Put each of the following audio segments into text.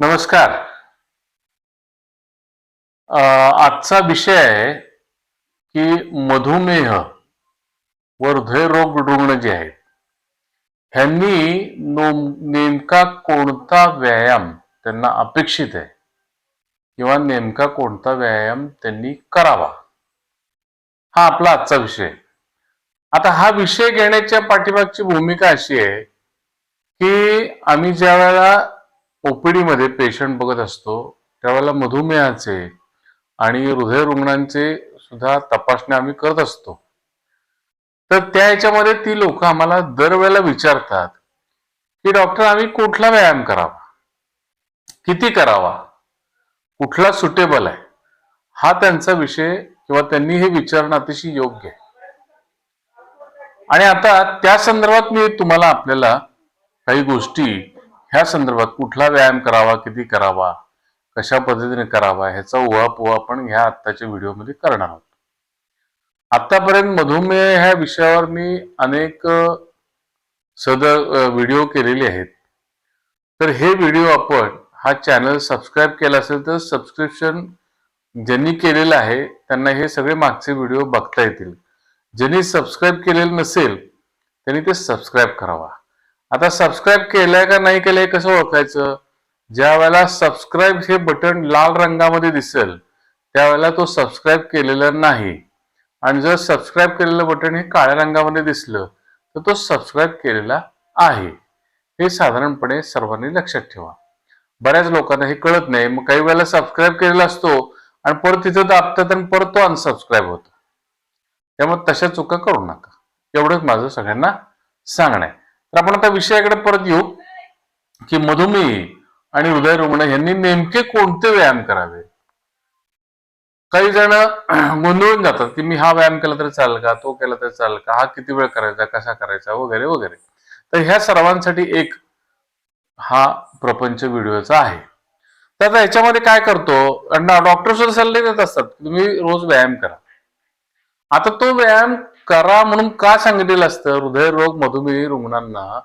नमस्कार. आजचा विषय आहे की मधुमेह व हृदयरोग रुग्ण जे आहेत ह्यांनी नेमका कोणता व्यायाम त्यांना अपेक्षित आहे किंवा नेमका कोणता व्यायाम त्यांनी करावा? हा आपला आजचा विषय आता हा विषय घेण्याच्या पाठीमागची भूमिका अशी आहे की आम्ही ज्या वेळेला ओपीडी मध्ये पेशंट बघत असतो त्यावेळेला मधुमेहाचे आणि हृदय रुग्णांचे सुद्धा तपासण्या आम्ही करत असतो. तर त्या ह्याच्यामध्ये ती लोक आम्हाला दरवेळेला विचारतात की डॉक्टर आम्ही कुठला व्यायाम करावा? किती करावा? कुठला सुटेबल आहे? हा त्यांचा विषय किंवा त्यांनी हे विचारणं अतिशय योग्य आहे. आणि आता त्या संदर्भात मी तुम्हाला आपल्याला काही गोष्टी ह्या संदर्भात कुठला व्यायाम करावा किती करावा कशा पद्धतीने करावा ह्याचा उहापोह आपण ह्या आत्ताच्या व्हिडिओमध्ये करणार आहोत. आतापर्यंत मधुमेह ह्या विषयावर मी अनेक सदर सद व्हिडिओ केलेले आहेत. तर हे व्हिडिओ आपण हा चॅनल सबस्क्राईब केला असेल तर सबस्क्रिप्शन ज्यांनी केलेलं आहे त्यांना हे सगळे मागचे व्हिडिओ बघता येतील. ज्यांनी सबस्क्राईब केलेलं नसेल त्यांनी ते सबस्क्राईब करावा. आता सबस्क्राईब केलंय का नाही केलंय कसं ओळखायचं? ज्या वेळेला सबस्क्राईब हे बटन लाल रंगामध्ये दिसेल त्यावेळेला तो सबस्क्राईब केलेला नाही. आणि जर सबस्क्राईब केलेलं बटन हे काळ्या रंगामध्ये दिसलं तर तो सबस्क्राईब केलेला आहे. हे साधारणपणे सर्वांनी लक्षात ठेवा. बऱ्याच लोकांना हे कळत नाही. मग काही वेळेला सबस्क्राईब केलेला असतो आणि परत तिथं दाबतात आणि परत तो अनसबस्क्राईब होतो. त्यामुळे तशा चुका करू नका. एवढंच माझं सगळ्यांना सांगणं आहे. तर आपण आता विषयाकडे परत येऊ की मधुमेह आणि हृदय रुग्ण यांनी नेमके कोणते व्यायाम करावे? काही जण गोंधळून जातात की मी हा व्यायाम केला तरी चालेल का तो केला तरी चालेल का हा किती वेळ करायचा कसा करायचा वगैरे वगैरे. तर ह्या सर्वांसाठी एक हा प्रपंच व्हिडिओचा आहे. तर आता याच्यामध्ये काय करतो डॉक्टर सुद्धा सल्ले देत असतात तुम्ही रोज व्यायाम करा. आता तो व्यायाम करा म्हणून का सांगितलेलं असतं? हृदयरोग मधुमेही रुग्णांना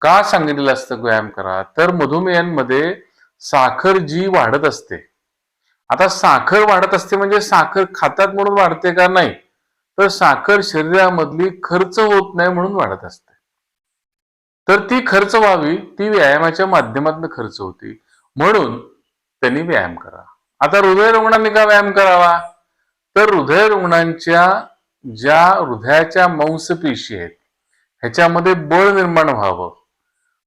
का सांगितलेलं असतं व्यायाम करा? तर मधुमेहांमध्ये साखर जी वाढत असते. आता साखर वाढत असते म्हणजे साखर खातात म्हणून वाढते का नाही? तर साखर शरीरामधली खर्च होत नाही म्हणून वाढत असते. तर ती खर्च व्हावी ती व्यायामाच्या माध्यमातून खर्च होती. म्हणून त्यांनी व्यायाम करा. आता हृदय रुग्णांनी का व्यायाम करावा? तर हृदय रुग्णांच्या ज्या हृदयाच्या मांसपेशी आहेत ह्याच्यामध्ये बळ निर्माण व्हावं.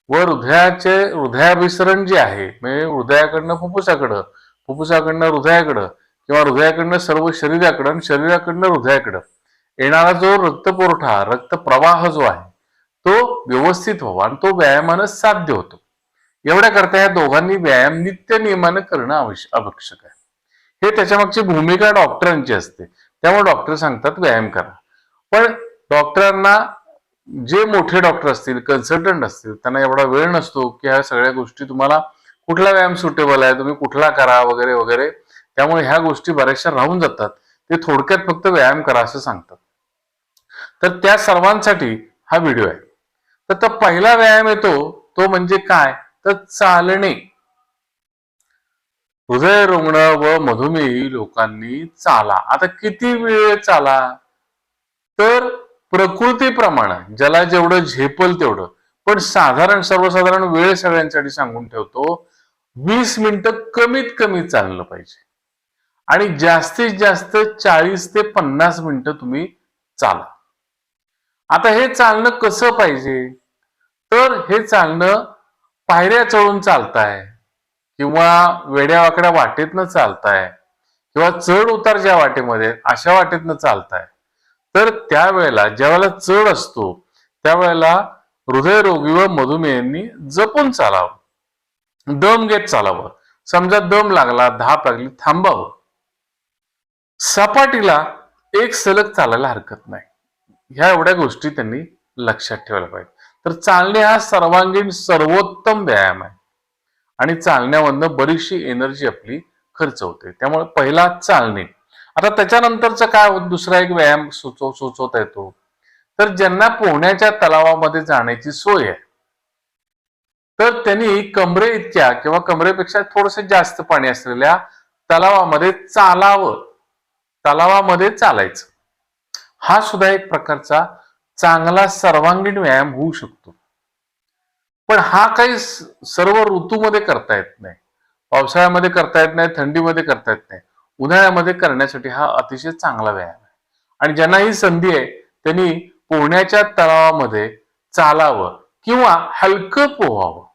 व हृदयाचे हृदयाभिसरण जे आहे म्हणजे हृदयाकडनं फुफ्फुसाकडं फुफ्फुसाकडनं हृदयाकडं किंवा हृदयाकडनं सर्व शरीराकडं आणि शरीराकडनं हृदयाकडं येणारा जो रक्तपुरवठा रक्तप्रवाह जो आहे तो व्यवस्थित व्हावा आणि तो व्यायामानं साध्य होतो. एवढ्या करता या दोघांनी व्यायाम नित्य नियमानं करणं आवश्यक आवश्यक आहे. हे त्याच्यामागची भूमिका डॉक्टरांची असते. त्यामुळे डॉक्टर सांगतात व्यायाम करा. पण डॉक्टरांना जे मोठे डॉक्टर असतील कन्सल्टंट असतील त्यांना एवढा वेळ नसतो की ह्या सगळ्या गोष्टी तुम्हाला कुठला व्यायाम सुटेबल आहे तुम्ही कुठला करा वगैरे वगैरे. त्यामुळे ह्या गोष्टी बऱ्याचशा राहून जातात. ते थोडक्यात फक्त व्यायाम करा असं सांगतात. तर त्या सर्वांसाठी हा व्हिडिओ आहे. तर तो पहिला व्यायाम येतो तो म्हणजे काय? तर चालणे. हृदय रुग्ण व मधुमेही लोकांनी चाला. आता किती वेळ चाला? तर प्रकृतीप्रमाणे ज्याला जेवढं झेपल तेवढं. पण साधारण सर्वसाधारण वेळ सगळ्यांसाठी सांगून ठेवतो वीस मिनिटं कमीत कमी चाललं पाहिजे. आणि जास्तीत जास्त चाळीस ते पन्नास मिनिटं तुम्ही चाला. आता हे चालणं कसं पाहिजे? तर हे चालणं पायऱ्या चढून चालताय. किंवा वेड्या वाकड्या वाटेतनं चालताय किंवा चढ उतार ज्या वाटेमध्ये अशा वाटेतनं चालताय. तर त्यावेळेला ज्या वेळेला चढ असतो त्यावेळेला हृदयरोगी व मधुमेहांनी जपून चालावं. दम घेत चालावं. समजा दम लागला धाप लागली थांबावं. सपाटीला एक सलग चालायला हरकत नाही. ह्या एवढ्या गोष्टी त्यांनी लक्षात ठेवायला पाहिजे. तर चालणे हा सर्वांगीण सर्वोत्तम व्यायाम आहे. आणि चालण्यामधनं बरीचशी एनर्जी आपली खर्च होते. त्यामुळे पहिला चालणे. आता त्याच्यानंतरचा काय होत? दुसरा एक व्यायाम सुचव सुचवता येतो. तर ज्यांना पोहण्याच्या तलावामध्ये जाण्याची सोय आहे तर त्यांनी कमरे इतक्या किंवा कमरेपेक्षा थोडस जास्त पाणी असलेल्या तलावामध्ये चालावं. तलावामध्ये चालायचं. हा सुद्धा एक प्रकारचा चांगला सर्वांगीण व्यायाम होऊ शकतो. पण हा काही सर्व ऋतूमध्ये करता येत नाही. पावसाळ्यामध्ये करता येत नाही थंडीमध्ये करता येत नाही. उन्हाळ्यामध्ये करण्यासाठी हा अतिशय चांगला व्यायाम आहे. आणि ज्यांना ही संधी आहे त्यांनी पोहण्याच्या तलावामध्ये चालावं किंवा हलकं पोहावं.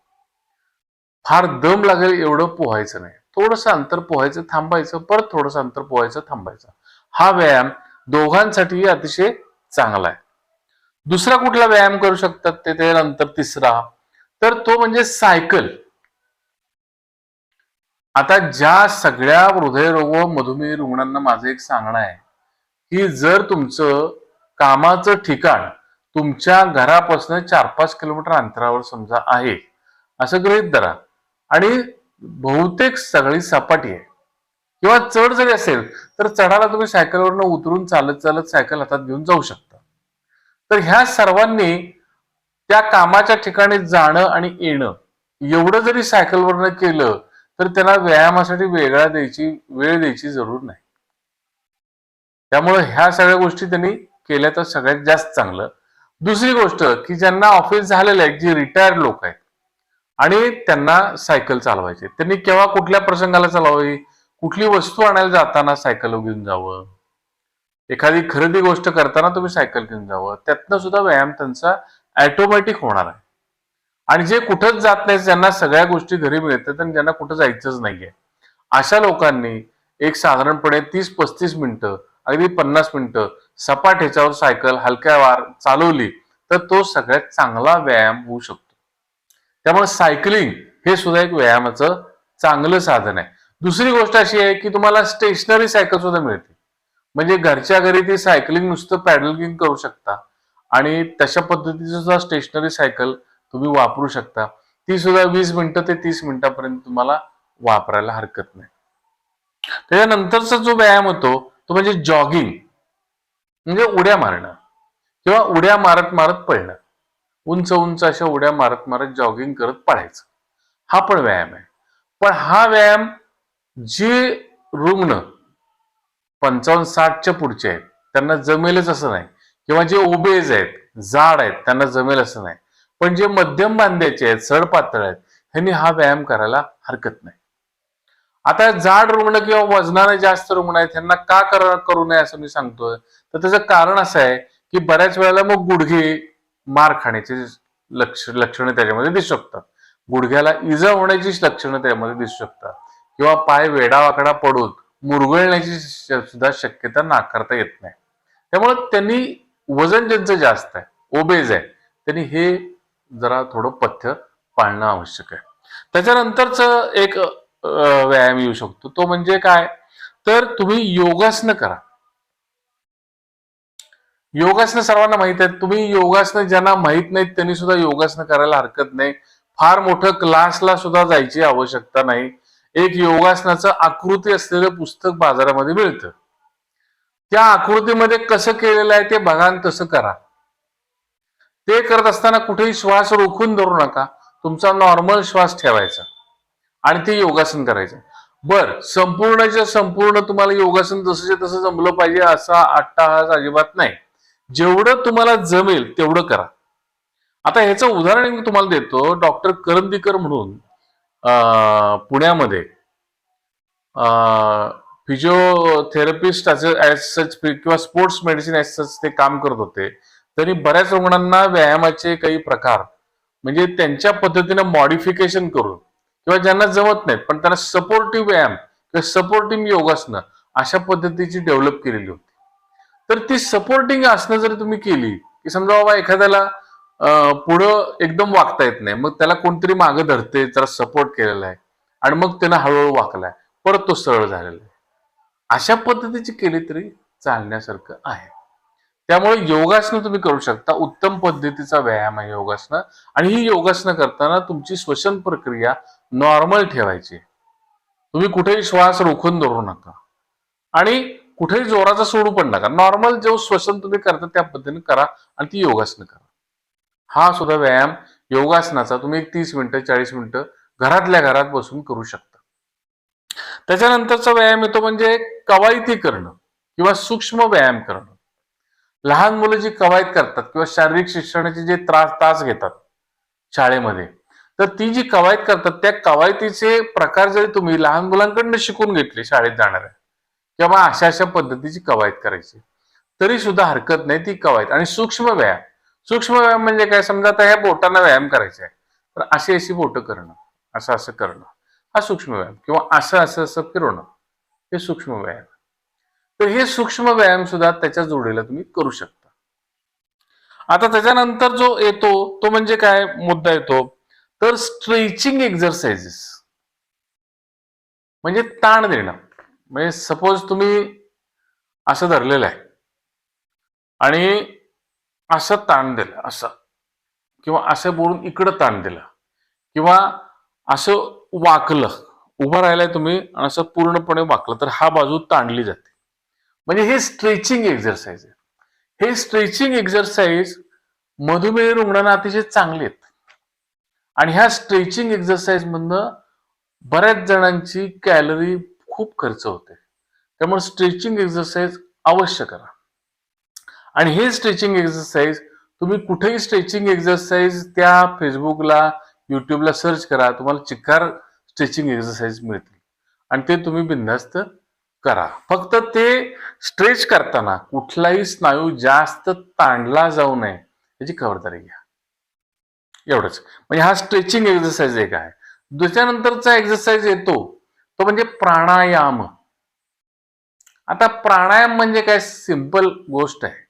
फार दम लागेल एवढं पोहायचं नाही. थोडंसं अंतर पोहायचं थांबायचं परत थोडंसं अंतर पोहायचं थांबायचं. हा व्यायाम दोघांसाठीही अतिशय चांगला आहे. दुसरा कुठला व्यायाम करू शकतात ते? त्यानंतर तिसरा. तर तो म्हणजे सायकल. आता ज्या सगळ्या हृदयरोग व मधुमेह रुग्णांना माझं एक सांगणं आहे की जर तुमचं कामाचं ठिकाण तुमच्या घरापासून चार पाच किलोमीटर अंतरावर समजा आहे असं गृहीत धरा. आणि बहुतेक सगळी सपाटी आहे. किंवा चढ जरी असेल तर चढाला तुम्ही सायकलवरनं उतरून चालत चालत सायकल हातात घेऊन जाऊ शकता. तर ह्या सर्वांनी त्या कामाच्या ठिकाणी जाणं आणि येणं. एवढं जरी सायकलवरनं केलं तर त्यांना व्यायामासाठी वेगळा द्यायची वेळ द्यायची जरूर नाही. त्यामुळे ह्या सगळ्या गोष्टी त्यांनी केल्या तर सगळ्यात जास्त चांगलं. दुसरी गोष्ट की ज्यांना ऑफिस झालेलं आहे जी रिटायर्ड लोक आहेत आणि त्यांना सायकल चालवायची. त्यांनी केव्हा कुठल्या प्रसंगाला चालवावी कुठली वस्तू आणायला जाताना सायकल घेऊन जावं? एखादी खरेदी गोष्ट करताना तुम्ही सायकल घेऊन जावं. त्यातनं सुद्धा व्यायाम त्यांचा ऑटोमॅटिक होणार आहे. आणि जे कुठंच जात नाही ज्यांना सगळ्या गोष्टी घरी मिळतात आणि ज्यांना कुठं जायचंच नाहीये. अशा लोकांनी एक साधारणपणे तीस पस्तीस मिनिटं अगदी पन्नास मिनिटं सपाट ह्याच्यावर सायकल हलक्या वार चालवली तर तो सगळ्यात चांगला व्यायाम होऊ शकतो. त्यामुळे सायकलिंग हे सुद्धा एक व्यायामाचं चांगलं साधन आहे. दुसरी गोष्ट अशी आहे की तुम्हाला स्टेशनरी सायकल सुद्धा मिळते. म्हणजे घरच्या घरी ती सायकलिंग नुसतं पॅडलिंग करू शकता. आणि तशा पद्धतीची सुद्धा स्टेशनरी सायकल तुम्ही वापरू शकता. ती सुद्धा वीस मिनिटं ते तीस मिनिटापर्यंत तुम्हाला वापरायला हरकत नाही. त्याच्यानंतरचा जो व्यायाम होतो तो म्हणजे जॉगिंग म्हणजे उड्या मारणं. किंवा उड्या मारत मारत पळणं. उंच उंच अशा उड्या मारत मारत जॉगिंग करत पळायचं. हा पण व्यायाम आहे. पण हा व्यायाम जे रुग्ण पंचावन्न साठच्या पुढचे आहेत त्यांना जमेलच असं नाही. किंवा जे ओबेज आहेत जाड आहेत त्यांना जमेल असं नाही. पण जे मध्यम बांध्याचे आहेत सड पातळ आहेत ह्यांनी हा व्यायाम करायला हरकत नाही. आता जाड रुग्ण किंवा वजनाने जास्त रुग्ण आहेत त्यांना का कर करू नये असं मी सांगतोय? तर त्याचं कारण असं आहे की बऱ्याच वेळेला मग गुडघे मार खाण्याचे लक्ष लक्षणं त्याच्यामध्ये दिसू शकतात. गुडघ्याला इजा होण्याची लक्षणं त्यामध्ये दिसू शकतात. किंवा पाय वेडावाकडा पडून मुरगळण्याची सुद्धा शक्यता नाकारता येत नाही. त्यामुळे त्यांनी वजन ज्यांचं जास्त आहे ओबेज आहे त्यांनी हे जरा थोडं पथ्य पाळणं आवश्यक आहे. त्याच्यानंतरच एक व्यायाम येऊ शकतो. तो म्हणजे काय? तर तुम्ही योगासनं करा. योगासनं सर्वांना माहीत आहेत तुम्ही योगासनं ज्यांना माहीत नाहीत त्यांनी सुद्धा योगासनं करायला हरकत नाही. फार मोठं क्लासला सुद्धा जायची आवश्यकता नाही. एक योगासनाचं आकृती असलेलं पुस्तक बाजारामध्ये मिळतं. त्या आकृतीमध्ये कसं केलेलं आहे ते बघा आणि तसं करा. ते करत असताना कुठेही श्वास रोखून धरू नका. तुमचा नॉर्मल श्वास ठेवायचा. आणि ते योगासन करायचं. बर संपूर्णच्या संपूर्ण तुम्हाला योगासन जसंच्या तसं जमलं पाहिजे असा अट्टाहास अजिबात नाही. जेवढं तुम्हाला जमेल तेवढं करा. आता ह्याचं उदाहरण मी तुम्हाला देतो. डॉक्टर करंदीकर म्हणून पुण्यामध्ये फिजिओथेरपिस्ट ॲज सच किंवा स्पोर्ट्स मेडिसिन ॲज सच ते काम करत होते. तरी बऱ्याच रुग्णांना व्यायामाचे काही प्रकार म्हणजे त्यांच्या पद्धतीने मॉडिफिकेशन करून किंवा ज्यांना जमत नाहीत पण त्यांना सपोर्टिव्ह व्यायाम किंवा सपोर्टिव्ह योगासनं अशा पद्धतीची डेव्हलप केलेली होती. तर ती सपोर्टिंग आसनं जर तुम्ही केली की समजा बाबा एखाद्याला पुढं एकदम वागता येत नाही मग त्याला कोणतरी मागं धरते जरा सपोर्ट केलेला आहे आणि मग त्यानं हळूहळू वाकलाय परत तो सरळ झालेला आहे. अशा पद्धतीची केली तरी चालण्यासारखं आहे. त्यामुळे योगासनं तुम्ही करू शकता. उत्तम पद्धतीचा व्यायाम आहे योगासनं. आणि ही योगासनं करताना तुमची श्वसन प्रक्रिया नॉर्मल ठेवायची. तुम्ही कुठेही श्वास रोखून धरू नका. आणि कुठेही जोराचा सोडू पण नका. नॉर्मल जो श्वसन तुम्ही करता त्या पद्धतीने करा आणि ती योगासनं करा. हा सुद्धा व्यायाम योगासनाचा तुम्ही एक तीस मिनिटं चाळीस मिनिटं घरातल्या घरात बसून करू शकता. त्याच्यानंतरचा व्यायाम येतो म्हणजे कवायती करणं किंवा सूक्ष्म व्यायाम करणं. लहान मुलं जी कवायत करतात किंवा शारीरिक शिक्षणाचे जे त्रास तास घेतात शाळेमध्ये तर ती जी कवायत करतात त्या कवायतीचे प्रकार जरी तुम्ही लहान मुलांकडनं शिकून घेतले शाळेत जाणाऱ्या किंवा अशा अशा पद्धतीची कवायत करायची तरी सुद्धा हरकत नाही ती कवायत. आणि सूक्ष्म व्यायाम सूक्ष्म व्यायाम म्हणजे काय? समजा आता ह्या बोटांना व्यायाम करायचा आहे तर अशी अशी बोटं करणं असं असं करणं. हा सूक्ष्म व्यायाम किंवा असं असं असं फिरवणं हे सूक्ष्म व्यायाम. तर हे सूक्ष्म व्यायाम सुद्धा त्याच्या जोडीला तुम्ही करू शकता. आता त्याच्यानंतर जो येतो तो म्हणजे काय? मुद्दा येतो. तर स्ट्रेचिंग एक्झरसाइजेस. म्हणजे ताण देणं. म्हणजे सपोज तुम्ही असं धरलेलं आहे. आणि असं ताण दिलं असं. किंवा असं बोलून इकडं ताण दिलं. किंवा असं वाकलं. उभं राहिलाय तुम्ही आणि असं पूर्णपणे वाकलं तर हा बाजू ताणली जाते. म्हणजे हे स्ट्रेचिंग एक्झरसाइज आहे. हे स्ट्रेचिंग एक्झरसाइज मधुमेह रुग्णांना अतिशय चांगले आहेत. आणि ह्या स्ट्रेचिंग एक्झरसाइज मधनं बऱ्याच जणांची कॅलरी खूप खर्च होते. त्यामुळे स्ट्रेचिंग एक्झरसाइज अवश्य करा. आणि हे स्ट्रेचिंग एक्झरसाइज तुम्ही कुठेही स्ट्रेचिंग एक्झरसाइज त्या फेसबुकला युट्यूबला सर्च करा तुम्हाला चिकार स्ट्रेचिंग एक्सरसाइज मिळतील. आणि ते तुम्ही बिनधास्त करा. फक्त ते स्ट्रेच करताना कुठलाही स्नायू जास्त ताणला जाऊ नये याची खबरदारी घ्या. एवढंच. म्हणजे हा स्ट्रेचिंग एक्सरसाइज एक आहे. दुसऱ्यानंतरचा एक्सरसाइज येतो तो म्हणजे प्राणायाम. आता प्राणायाम म्हणजे काय? सिंपल गोष्ट आहे.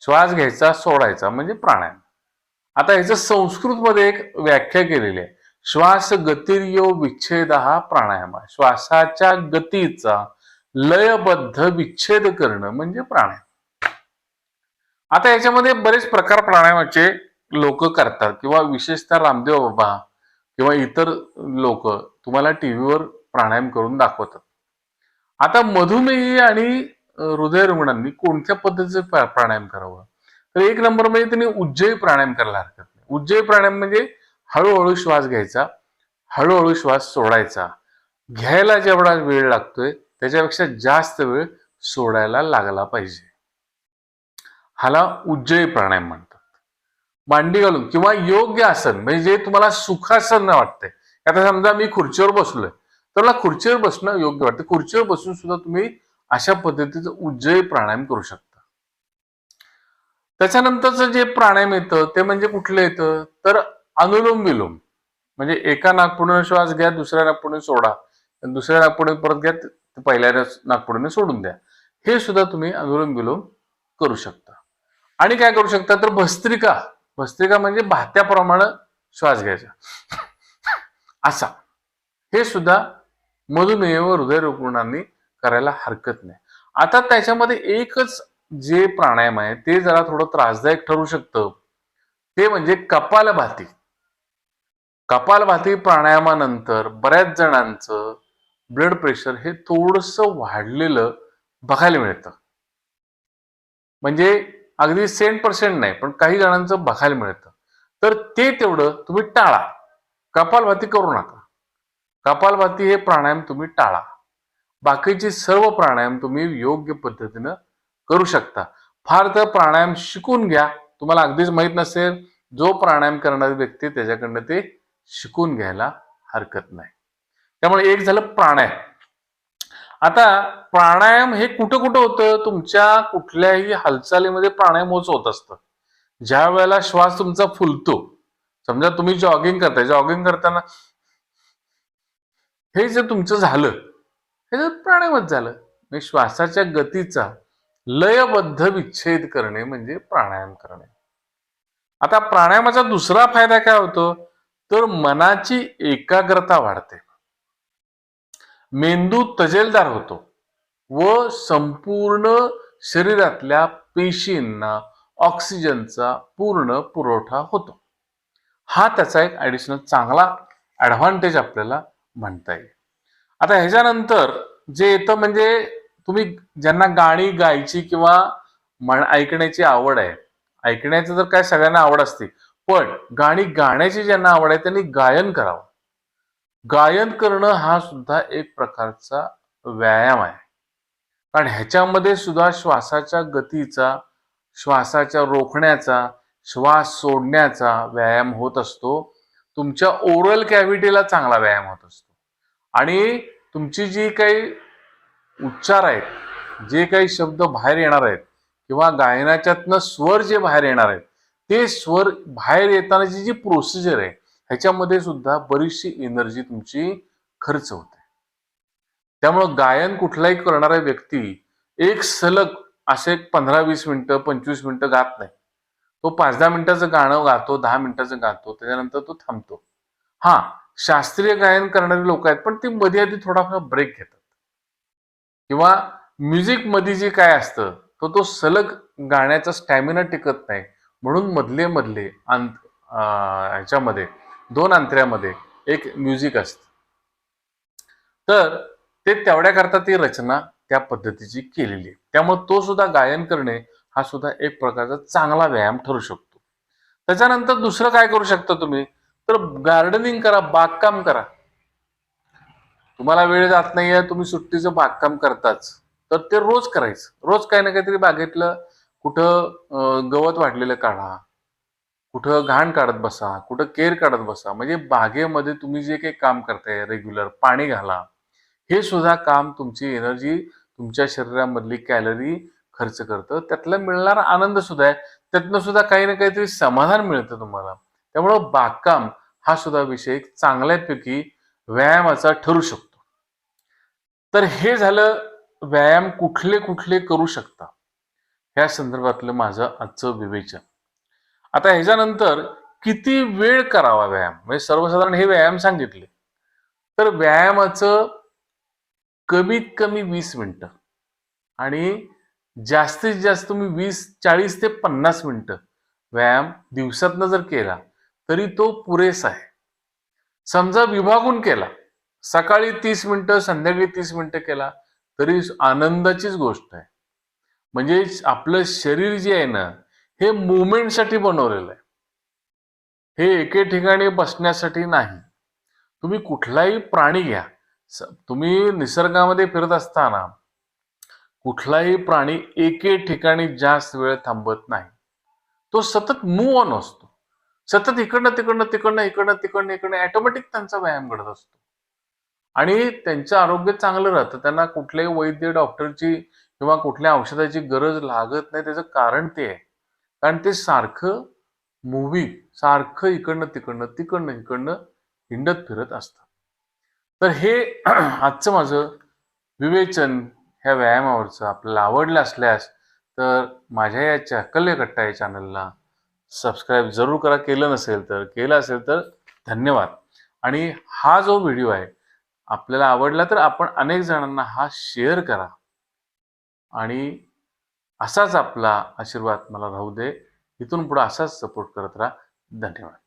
श्वास घ्यायचा सोडायचा म्हणजे प्राणायाम. आता ह्याचं संस्कृतमध्ये एक व्याख्या केलेली आहे. श्वास गतिर्यो विच्छेद हा प्राणायाम. आहे श्वासाच्या गतीचा लयबद्ध विच्छेद करणं म्हणजे प्राणायाम. आता याच्यामध्ये बरेच प्रकार प्राणायामाचे लोक करतात. किंवा विशेषतः रामदेव बाबा किंवा इतर लोक तुम्हाला टीव्हीवर प्राणायाम करून दाखवतात. आता मधुमेही आणि हृदय रुग्णांनी कोणत्या पद्धतीचे प्राणायाम करावं? तर एक नंबर म्हणजे त्यांनी उज्जयी प्राणायाम करायला हरकत नाही. उज्जयी प्राणायाम म्हणजे हळूहळू श्वास घ्यायचा हळूहळू श्वास सोडायचा. घ्यायला जेवढा वेळ लागतोय त्याच्यापेक्षा जास्त वेळ सोडायला लागला पाहिजे. ह्याला उज्जयी प्राणायाम म्हणतात. मांडी घालून किंवा योग्य आसन म्हणजे जे तुम्हाला सुखासन वाटतंय. आता समजा मी खुर्चीवर बसलोय तर मला खुर्चीवर बसणं योग्य वाटतं. खुर्चीवर बसून सुद्धा तुम्ही अशा पद्धतीचं उज्जयी प्राणायाम करू शकता. त्याच्यानंतरचं जे प्राणायाम येतं ते म्हणजे कुठलं येतं? तर अनुलोम विलोम. म्हणजे एका नागपुडीने श्वास घ्या दुसऱ्या नागपुडीने सोडा. दुसऱ्या नागपुडीने परत घ्या पहिल्या नागपुडीने सोडून द्या. हे सुद्धा तुम्ही अनुलोम विलोम करू शकता. आणि काय करू शकता? तर भस्त्रिका. भस्त्रिका म्हणजे भात्याप्रमाणे श्वास घ्यायचा. असा. हे सुद्धा मधुमेह व हृदय रुग्णांनी करायला हरकत नाही. आता त्याच्यामध्ये एकच जे प्राणायाम आहे ते जरा थोडं त्रासदायक ठरू शकतं. ते म्हणजे कपालभाती कपालभाती प्राणायामानंतर बऱ्याच जणांचं ब्लड प्रेशर हे थोडस वाढलेलं बघायला मिळतं. म्हणजे अगदी सेंट पर्सेंट नाही पण काही जणांचं बघायला मिळतं. तर ते तेवढं तुम्ही टाळा. कपालभाती करू नका. कपालभाती हे प्राणायाम तुम्ही टाळा. बाकीचे सर्व प्राणायाम तुम्ही योग्य पद्धतीनं करू शकता. फार तर प्राणायाम शिकून घ्या. तुम्हाला अगदीच माहीत नसेल जो प्राणायाम करणारी व्यक्ती त्याच्याकडनं ते शिकून घ्यायला हरकत नाही. त्यामुळे एक झालं प्राणायाम. आता प्राणायाम हे कुठं कुठं होतं? तुमच्या कुठल्याही हालचालीमध्ये प्राणायाम होच होत असतं. ज्या वेळेला श्वास तुमचा फुलतो समजा तुम्ही जॉगिंग करताय जॉगिंग करताना हे जे तुमचं झालं हे जर प्राणायामच झालं म्हणजे श्वासाच्या गतीचा लयबद्ध विच्छेद करणे म्हणजे प्राणायाम करणे. आता प्राणायामाचा दुसरा फायदा काय होतो? तर मनाची एकाग्रता वाढते. मेंदू तजेलदार होतो व संपूर्ण शरीरातल्या पेशींना ऑक्सिजनचा पूर्ण पुरवठा होतो. हा त्याचा एक ऍडिशनल चांगला ॲडव्हान्टेज आपल्याला म्हणता येईल. आता ह्याच्यानंतर जे येतं म्हणजे तुम्ही ज्यांना गाणी गायची किंवा म्हण ऐकण्याची आवड आहे ऐकण्याचं तर काय सगळ्यांना आवड असते पण गाणी गाण्याची ज्यांना आवड आहे त्यांनी गायन करावं. गायन करणं हा सुद्धा एक प्रकारचा व्यायाम आहे. कारण ह्याच्यामध्ये सुद्धा श्वासाच्या गतीचा श्वासाच्या रोखण्याचा श्वास सोडण्याचा व्यायाम होत असतो. तुमच्या ओरल कॅव्हिटीला चांगला व्यायाम होत असतो. आणि तुमची जी काही उच्चार आहेत जे काही शब्द बाहेर येणार आहेत किंवा गायनाच्यातनं स्वर जे बाहेर येणार आहेत ते स्वर बाहेर येतानाची जी प्रोसिजर आहे ह्याच्यामध्ये सुद्धा बरीचशी एनर्जी तुमची खर्च होते. त्यामुळं गायन कुठलाही करणारा व्यक्ती एक सलग असे पंधरा वीस मिनिटं पंचवीस मिनिटं गात नाही. तो पाच दहा मिनिटाचं गाणं गातो दहा मिनिटाचं गातो त्याच्यानंतर तो थांबतो. हा शास्त्रीय गायन करणारे लोक आहेत पण ते मध्ये आधी थोडाफार ब्रेक घेतात. किंवा म्युझिकमध्ये जे काय असतं तो तो सलग गाण्याचा स्टॅमिना टिकत नाही. म्हणून मधले मधले अंत ह्याच्यामध्ये दोन अंतऱ्यामध्ये एक म्युझिक असत. तर ते तेवढ्याकरता ती रचना त्या पद्धतीची केलेली आहे. त्यामुळे तो सुद्धा गायन करणे हा सुद्धा एक प्रकारचा चांगला व्यायाम ठरू शकतो. त्याच्यानंतर दुसरं काय करू शकता तुम्ही? तर गार्डनिंग करा बागकाम करा. तुम्हाला वेळ जात नाहीये तुम्ही सुट्टीचं बागकाम करताच. तर ते रोज करायचं. रोज काही ना काहीतरी बागेतलं कुठं गवत वाढलेलं काढा कुठं घाण काढत बसा कुठं केर काढत बसा. म्हणजे बागेमध्ये तुम्ही जे काही काम करताय रेग्युलर पाणी घाला हे सुद्धा काम तुमची एनर्जी तुमच्या शरीरामधली कॅलरी खर्च करतं. त्यातला मिळणारा आनंद सुद्धा आहे. त्यातनं सुद्धा काही ना काहीतरी समाधान मिळतं तुम्हाला. त्यामुळं बागकाम हा सुद्धा विषय एक चांगल्यापैकी व्यायामाचा ठरू शकतो. तर हे झालं व्यायाम कुठले कुठले करू शकता? ह्या संदर्भातलं माझं आजचं विवेचन. आता ह्याच्यानंतर किती वेळ करावा व्यायाम? म्हणजे सर्वसाधारण हे व्यायाम सांगितले. तर व्यायामाचं कमीत कमी वीस मिनटं आणि जास्तीत जास्त तुम्ही वीस चाळीस ते पन्नास मिनटं व्यायाम दिवसातनं जर केला तरी तो पुरेसा आहे. समजा विभागून केला सकाळी तीस मिनिटं संध्याकाळी तीस मिनिटं केला तरी आनंदाचीच गोष्ट आहे. म्हणजे आपलं शरीर जे आहे ना हे मुवमेंटसाठी बनवलेलं आहे. हे एके ठिकाणी बसण्यासाठी नाही. तुम्ही कुठलाही प्राणी घ्या. तुम्ही निसर्गामध्ये फिरत असताना कुठलाही प्राणी एके ठिकाणी जास्त वेळ थांबत नाही. तो सतत मूव ऑन असतो. सतत इकडनं तिकडनं तिकडनं इकडनं तिकडनं इकडनं ऑटोमॅटिक त्यांचा व्यायाम घडत असतो. आणि त्यांचं आरोग्य चांगलं राहतं त्यांना कुठल्याही वैद्य डॉक्टरची किंवा कुठल्या औषधाची गरज लागत नाही त्याचं कारण ते आहे. कारण ते सारखं मूव्ही सारखं इकडनं तिकडनं तिकडनं इकडनं हिंडत फिरत असतं. तर हे आजचं माझं विवेचन ह्या व्यायामावरचं आपल्याला आवडलं असल्यास तर माझ्या या चाकल्य कट्टा या चॅनलला सबस्क्राईब जरूर करा. केलं नसेल तर केलं असेल तर धन्यवाद. आणि हा जो व्हिडिओ आहे आपल्याला आवडला तर आपण अनेक जणांना हा शेअर करा. आणि असाच आपला आशीर्वाद मला राहू दे. इथून पुढे असाच सपोर्ट करत राहा. धन्यवाद.